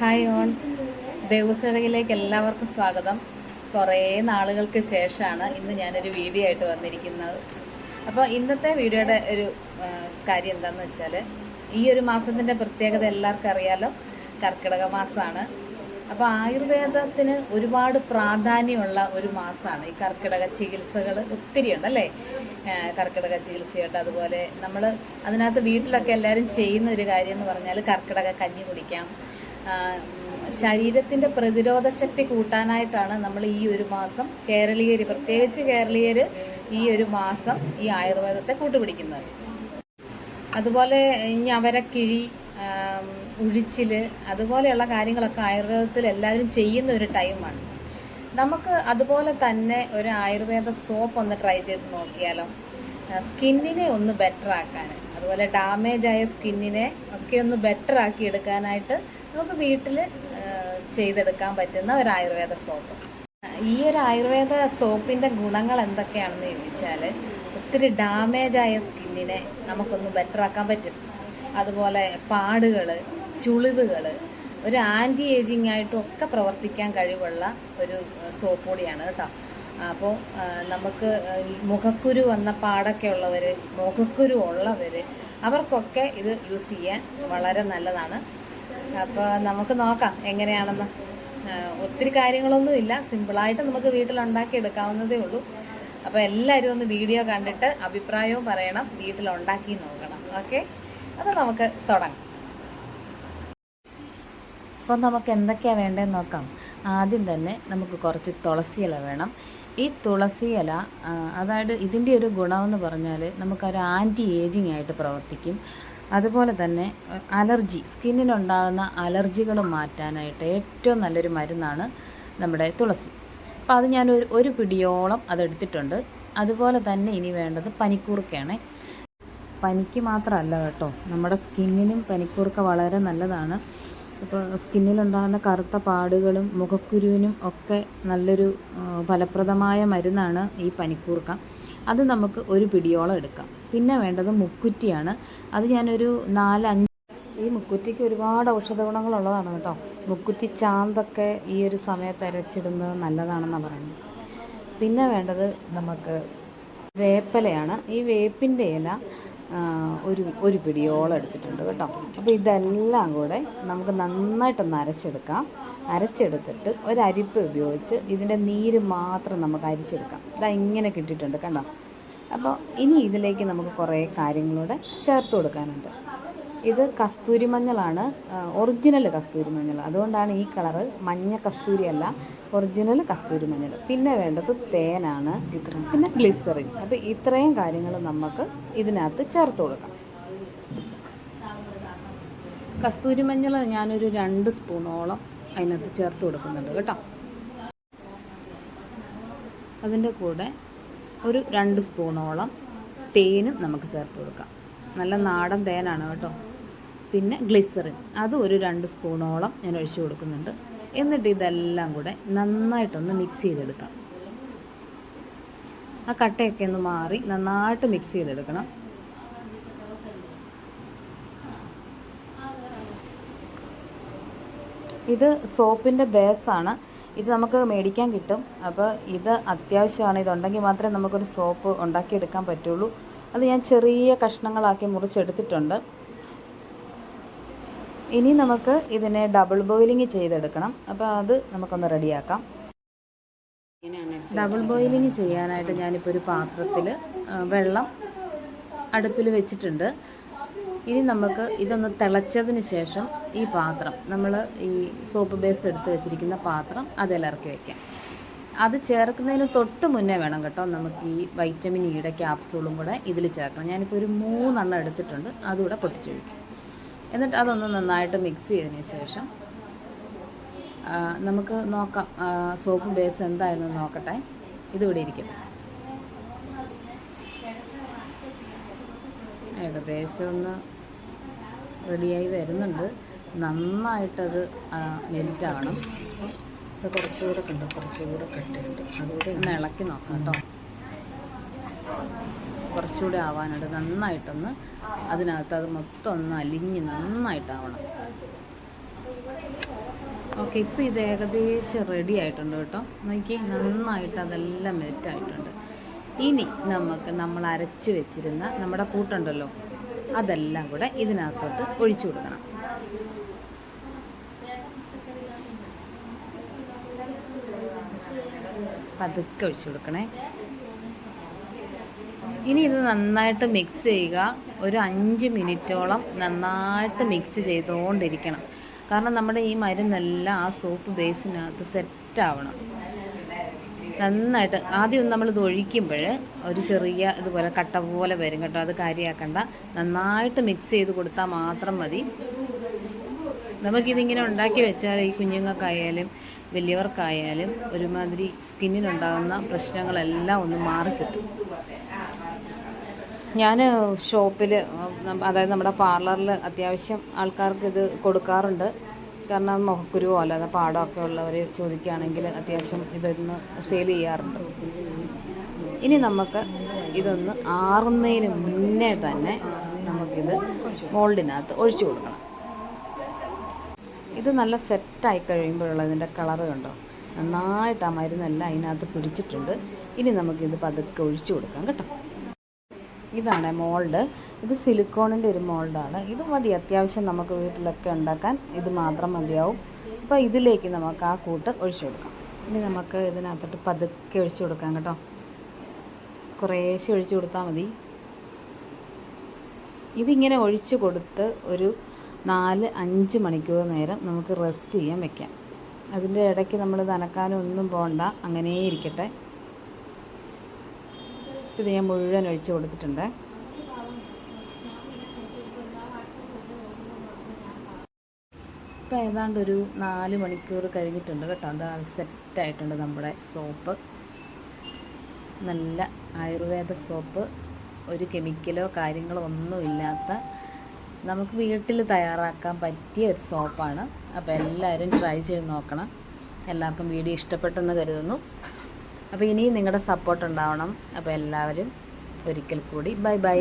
Hi on ദേവസേവയിലേക്ക് എല്ലാവർക്കും സ്വാഗതം. കുറേ നാളുകൾക്ക് ശേഷമാണ് ഇന്ന് ഞാനൊരു വീഡിയോ ആയിട്ട് വന്നിരിക്കുന്നത്. അപ്പോൾ ഇന്നത്തെ വീഡിയോയുടെ ഒരു കാര്യം എന്താണെന്ന് വെച്ചാൽ ഈ ഒരു മാസത്തിന്റെ പ്രത്യേകത എല്ലാവർക്കും അറിയാലോ. കർക്കിടക മാസമാണ്. അപ്പോൾ ആയുർവേദത്തിന് ഒരുപാട് പ്രാധാന്യമുള്ള ഒരു മാസമാണ്. ഈ കർക്കിടക ചികിത്സകൾ ഒത്തിരി ഉണ്ടല്ലേ കർക്കിടക ചികിത്സയുണ്ട് അതുപോലെ നമ്മൾ അതിനകത്ത് വീട്ടിലൊക്കെ എല്ലാവരും ചെയ്യുന്ന ഒരു കാര്യം എന്ന് പറഞ്ഞാൽ കർക്കിടക കഞ്ഞി കുടിക്കാം. ശരീരത്തിന്റെ പ്രതിരോധ ശക്തി കൂട്ടാനായിട്ടാണ് നമ്മൾ ഈ ഒരു മാസം കേരളീയർ പ്രത്യേകിച്ച് കേരളീയർ ഈ ഒരു മാസം ഈ ആയുർവേദത്തെ കൂട്ടുപിടിക്കുന്നത്. അതുപോലെ ഇനി അവരക്കിഴി ഉഴിച്ചിൽ അതുപോലെയുള്ള കാര്യങ്ങളൊക്കെ ആയുർവേദത്തിൽ എല്ലാവരും ചെയ്യുന്ന ഒരു ടൈമാണ്. നമുക്ക് അതുപോലെ തന്നെ ഒരു ആയുർവേദ സോപ്പ് ഒന്ന് ട്രൈ ചെയ്ത് നോക്കിയാലോ. സ്കിന്നിനെ ഒന്ന് ബെറ്റർ ആക്കാൻ അതുപോലെ ഡാമേജ് ആയ സ്കിന്നിനെ ഒക്കെ ഒന്ന് ബെറ്റർ ആക്കി എടുക്കാനായിട്ട് നമുക്ക് വീട്ടിൽ ചെയ്തെടുക്കാൻ പറ്റുന്ന ഒരു ആയുർവേദ സോപ്പ് ഈ ഒരു ആയുർവേദ സോപ്പിന്റെ ഗുണങ്ങൾ എന്തൊക്കെയാണെന്ന് ചോദിച്ചാൽ ഒത്തിരി ഡാമേജ് ആയ സ്കിന്നിനെ നമുക്കൊന്ന് ബെറ്റർ ആക്കാൻ പറ്റും. അതുപോലെ പാടുകൾ ചുളിവുകൾ ഒരു ആന്റി ഏജിങ് ആയിട്ടും ഒക്കെ പ്രവർത്തിക്കാൻ കഴിവുള്ള ഒരു സോപ്പ് പൊടിയാണ് കേട്ടോ. അപ്പോൾ നമുക്ക് മുഖക്കുരു വന്ന പാടൊക്കെ ഉള്ളവർ മുഖക്കുരു ഉള്ളവർ അവർക്കൊക്കെ ഇത് യൂസ് ചെയ്യാൻ വളരെ നല്ലതാണ്. അപ്പോൾ നമുക്ക് നോക്കാം എങ്ങനെയാണെന്ന്. ഒത്തിരി കാര്യങ്ങളൊന്നുമില്ല സിമ്പിളായിട്ട് നമുക്ക് വീട്ടിലുണ്ടാക്കി എടുക്കാവുന്നതേ ഉള്ളൂ. അപ്പോൾ എല്ലാവരും ഒന്ന് വീഡിയോ കണ്ടിട്ട് അഭിപ്രായവും പറയണം വീട്ടിലുണ്ടാക്കി നോക്കണം. ഓക്കെ? അപ്പോൾ നമുക്ക് തുടങ്ങാം. അപ്പോൾ നമുക്ക് എന്തൊക്കെയാണ് വേണ്ടതെന്ന് നോക്കാം. ആദ്യം തന്നെ നമുക്ക് കുറച്ച് തുളസി ഇല വേണം. ഈ തുളസി ഇല അതായത് ഇതിന്റെ ഒരു ഗുണമെന്ന് പറഞ്ഞാൽ നമുക്കൊരു ആന്റി ഏജിങ് ആയിട്ട് പ്രവർത്തിക്കും. അതുപോലെ തന്നെ അലർജി സ്കിന്നിനുണ്ടാകുന്ന അലർജികൾ മാറ്റാനായിട്ട് ഏറ്റവും നല്ലൊരു മരുന്നാണ് നമ്മുടെ തുളസി. അപ്പോൾ അത് ഞാൻ ഒരു ഒരു പിടിയോളം അതെടുത്തിട്ടുണ്ട്. അതുപോലെ തന്നെ ഇനി വേണ്ടത് പനിക്കൂർക്കയാണ്. പനിക്ക് മാത്രമല്ല കേട്ടോ നമ്മുടെ സ്കിന്നിനും പനിക്കൂർക്ക വളരെ നല്ലതാണ്. ഇപ്പോൾ സ്കിന്നിലുണ്ടാകുന്ന കറുത്ത പാടുകളും മുഖക്കുരുവിനും ഒക്കെ നല്ലൊരു ഫലപ്രദമായ മരുന്നാണ് ഈ പനിക്കൂർക്ക. അത് നമുക്ക് ഒരു പിടിയോളം എടുക്കാം. പിന്നെ വേണ്ടത് മുക്കുറ്റിയാണ്. അത് ഞാനൊരു നാലഞ്ച് ഈ മുക്കുറ്റിക്ക് ഒരുപാട് ഔഷധ ഗുണങ്ങളുള്ളതാണ് കേട്ടോ. മുക്കുറ്റി ചാന്തൊക്കെ ഈ ഒരു സമയത്ത് അരച്ചിടുന്നത് നല്ലതാണെന്നാണ് പറയുന്നത്. പിന്നെ വേണ്ടത് നമുക്ക് വേപ്പിലയാണ്. ഈ വേപ്പിന്റെ ഇല ഒരു ഒരു പിടിയോളം എടുത്തിട്ടുണ്ട് കേട്ടോ. അപ്പോൾ ഇതെല്ലാം കൂടെ നമുക്ക് നന്നായിട്ടൊന്ന് അരച്ചെടുക്കാം. അരച്ചെടുത്തിട്ട് ഒരു ഉപയോഗിച്ച് ഇതിന്റെ നീര് മാത്രം നമുക്ക് അരിച്ചെടുക്കാം. ഇതാ ഇങ്ങനെ കിട്ടിയിട്ടുണ്ട് കണ്ടോ? അപ്പോൾ ഇനി ഇതിലേക്ക് നമുക്ക് കുറേ കാര്യങ്ങളൂടെ ചേർത്ത് കൊടുക്കാനുണ്ട്. ഇത് കസ്തൂരി മഞ്ഞളാണ്. ഒറിജിനൽ കസ്തൂരി മഞ്ഞൾ അതുകൊണ്ടാണ് ഈ കളറ് മഞ്ഞ കസ്തൂരി അല്ല ഒറിജിനൽ കസ്തൂരി മഞ്ഞൾ പിന്നെ വേണ്ടത് തേനാണ്. ഇത്ര പിന്നെ ഗ്ലിസറിൻ അപ്പോൾ ഇത്രയും കാര്യങ്ങൾ നമുക്ക് ഇതിനകത്ത് ചേർത്ത് കൊടുക്കാം. കസ്തൂരി മഞ്ഞൾ ഞാനൊരു രണ്ട് സ്പൂണോളം അതിനകത്ത് ചേർത്ത് കൊടുക്കുന്നുണ്ട് കേട്ടോ. അതിന്റെ കൂടെ ഒരു രണ്ട് സ്പൂണോളം തേനും നമുക്ക് ചേർത്ത് കൊടുക്കാം. നല്ല നാടൻ തേനാണ് കേട്ടോ. പിന്നെ ഗ്ലിസറിൻ അത് ഒരു രണ്ട് സ്പൂണോളം ഞാൻ ഒഴിച്ചു കൊടുക്കുന്നുണ്ട്. എന്നിട്ട് ഇതെല്ലാം കൂടെ നന്നായിട്ടൊന്ന് മിക്സ് ചെയ്തെടുക്കാം. ആ കട്ടയൊക്കെ ഒന്ന് മാറി നന്നായിട്ട് മിക്സ് ചെയ്തെടുക്കണം. ഇത് സോപ്പിന്റെ ബേസാണ്. ഇത് നമുക്ക് മേടിക്കാൻ കിട്ടും. അപ്പോൾ ഇത് അത്യാവശ്യമാണ്. ഇതുണ്ടെങ്കിൽ മാത്രമേ നമുക്കൊരു സോപ്പ് ഉണ്ടാക്കിയെടുക്കാൻ പറ്റുള്ളൂ. അത് ഞാൻ ചെറിയ കഷ്ണങ്ങളാക്കി മുറിച്ചെടുത്തിട്ടുണ്ട്. ഇനി നമുക്ക് ഇതിനെ ഡബിൾ ബോയിലിംഗ് ചെയ്തെടുക്കണം. അപ്പോൾ അത് നമുക്കൊന്ന് റെഡിയാക്കാം. ഡബിൾ ബോയിലിംഗ് ചെയ്യാനായിട്ട് ഞാനിപ്പോൾ ഒരു പാത്രത്തിൽ വെള്ളം അടുപ്പിൽ വെച്ചിട്ടുണ്ട്. ഇനി നമുക്ക് ഇതൊന്ന് തിളച്ചതിന് ശേഷം ഈ പാത്രം നമ്മൾ ഈ സോപ്പ് ബേസ് എടുത്ത് വെച്ചിരിക്കുന്ന പാത്രം അതിൽ ഇറക്കി വയ്ക്കാം അത് ചേർക്കുന്നതിന് തൊട്ട് മുന്നേ വേണം കേട്ടോ നമുക്ക് ഈ വൈറ്റമിൻ ഇയുടെ ക്യാപ്സൂളും കൂടെ ഇതിൽ ചേർക്കണം. ഞാനിപ്പോൾ ഒരു മൂന്നെണ്ണം എടുത്തിട്ടുണ്ട് അതുകൂടെ പൊട്ടിച്ചൊഴിക്കും എന്നിട്ട് അതൊന്ന് നന്നായിട്ട് മിക്സ് ചെയ്തതിന് ശേഷം നമുക്ക് നോക്കാം സോപ്പ് ബേസ് എന്തായെന്ന് നോക്കട്ടെ. ഇതിവിടെ ഇരിക്കും ഏകദേശം ഒന്ന് റെഡിയായി വരുന്നുണ്ട്. നന്നായിട്ടത് മെൽറ്റ് ആവണം. കുറച്ചുകൂടെ കണ്ടു? കുറച്ചുകൂടെ കട്ടിയുണ്ട്. അതുകൂടെ ഒന്ന് ഇളക്കി നോക്കാം കേട്ടോ. കുറച്ചുകൂടെ ആവാനുണ്ട്. നന്നായിട്ടൊന്ന് അതിനകത്ത് അത് മൊത്തം ഒന്ന് അലിഞ്ഞ് നന്നായിട്ടാവണം. ഓക്കെ ഇപ്പോൾ ഇത് ഏകദേശം റെഡി ആയിട്ടുണ്ട് കേട്ടോ. നോക്കി നന്നായിട്ട് അതെല്ലാം മെറ്റായിട്ടുണ്ട് ഇനി നമുക്ക് നമ്മൾ അരച്ച് വെച്ചിരുന്ന നമ്മുടെ കൂട്ടുണ്ടല്ലോ അതെല്ലാം കൂടെ ഇതിനകത്തോട്ട് ഒഴിച്ചു കൊടുക്കണം. പതുക്കെ ഒഴിച്ചു കൊടുക്കണേ. ഇനി ഇത് നന്നായിട്ട് മിക്സ് ചെയ്യുക. ഒരു അഞ്ച് മിനിറ്റോളം നന്നായിട്ട് മിക്സ് ചെയ്തുകൊണ്ടിരിക്കണം. കാരണം നമ്മുടെ ഈ മരുന്നെല്ലാം ആ സോപ്പ് ബേസിനകത്ത് സെറ്റാവണം നന്നായിട്ട് ആദ്യം നമ്മൾ ഇത് ഒഴിക്കുമ്പോൾ ഒരു ചെറിയ ഇതുപോലെ കട്ട പോലെ വരും കേട്ടോ. അത് കാര്യമാക്കണ്ട നന്നായിട്ട് മിക്സ് ചെയ്ത് കൊടുത്താൽ മാത്രം മതി. നമുക്കിതിങ്ങനെ ഉണ്ടാക്കി വെച്ചാൽ ഈ കുഞ്ഞുങ്ങൾക്കായാലും വലിയവർക്കായാലും ഒരുമാതിരി സ്കിന്നിനുണ്ടാകുന്ന പ്രശ്നങ്ങളെല്ലാം ഒന്ന് മാറിക്കിട്ടും. ഞാൻ ഷോപ്പിൽ അതായത് നമ്മുടെ പാർലറിൽ അത്യാവശ്യം ആൾക്കാർക്ക് ഇത് കൊടുക്കാറുണ്ട്. കാരണം മുഖക്കുരുവോ അല്ലാതെ പാടമൊക്കെ ഉള്ളവർ ചോദിക്കുകയാണെങ്കിൽ അത്യാവശ്യം ഇതൊന്ന് സെയിൽ ചെയ്യാറുണ്ട്. ഇനി നമുക്ക് ഇതൊന്ന് ആറുന്നതിന് മുന്നേ തന്നെ നമുക്കിത് മോൾഡിനകത്ത് ഒഴിച്ചു കൊടുക്കണം. ഇത് നല്ല സെറ്റായി കഴിയുമ്പോഴുള്ള ഇതിന്റെ കളറ് കണ്ടോ? നന്നായിട്ട് ആ മരുന്നെല്ലാം അതിനകത്ത് പിടിച്ചിട്ടുണ്ട്. ഇനി നമുക്കിത് പതുക്കെ ഒഴിച്ചു കൊടുക്കാം കേട്ടോ. ഇതാണ് മോൾഡ് ഇത് സിലിക്കോണിന്റെ ഒരു മോൾഡാണ് ഇത് മതി അത്യാവശ്യം നമുക്ക് വീട്ടിലൊക്കെ ഉണ്ടാക്കാൻ. ഇത് മാത്രം മതിയാവും. അപ്പോൾ ഇതിലേക്ക് നമുക്ക് ആ കൂട്ട് ഒഴിച്ചു കൊടുക്കാം. ഇനി നമുക്ക് ഇതിനകത്തോട്ട് പതുക്കെ ഒഴിച്ചു കൊടുക്കാം കേട്ടോ. കുറേശ്ശെ ഒഴിച്ചു കൊടുത്താൽ മതി. ഇതിങ്ങനെ ഒഴിച്ചു കൊടുത്ത് ഒരു നാല് അഞ്ച് മണിക്കൂർ നേരം നമുക്ക് റെസ്റ്റ് ചെയ്യാൻ വെക്കാം. അതിന്റെ ഇടയ്ക്ക് നമ്മൾ നനക്കാനും ഒന്നും പോകണ്ട അങ്ങനെ ഇരിക്കട്ടെ. ഇത് ഞാൻ മുഴുവൻ ഒഴിച്ച് കൊടുത്തിട്ടുണ്ട്. ഇപ്പം ഏതാണ്ട് ഒരു നാല് മണിക്കൂർ കഴിഞ്ഞിട്ടുണ്ട് കേട്ടോ. അത് സെറ്റായിട്ടുണ്ട് നമ്മുടെ സോപ്പ്. നല്ല ആയുർവേദ സോപ്പ്. ഒരു കെമിക്കലോ കാര്യങ്ങളോ ഒന്നും ഇല്ലാത്ത നമുക്ക് വീട്ടിൽ തയ്യാറാക്കാൻ പറ്റിയ ഒരു സോപ്പാണ്. അപ്പോൾ എല്ലാവരും ട്രൈ ചെയ്ത് നോക്കണം. എല്ലാവർക്കും വീഡിയോ ഇഷ്ടപ്പെട്ടെന്ന് കരുതുന്നു. അപ്പോൾ ഇനിയും നിങ്ങളുടെ സപ്പോർട്ട് ഉണ്ടാവണം. അപ്പോൾ എല്ലാവരും ഒരിക്കൽ കൂടി. Bye bye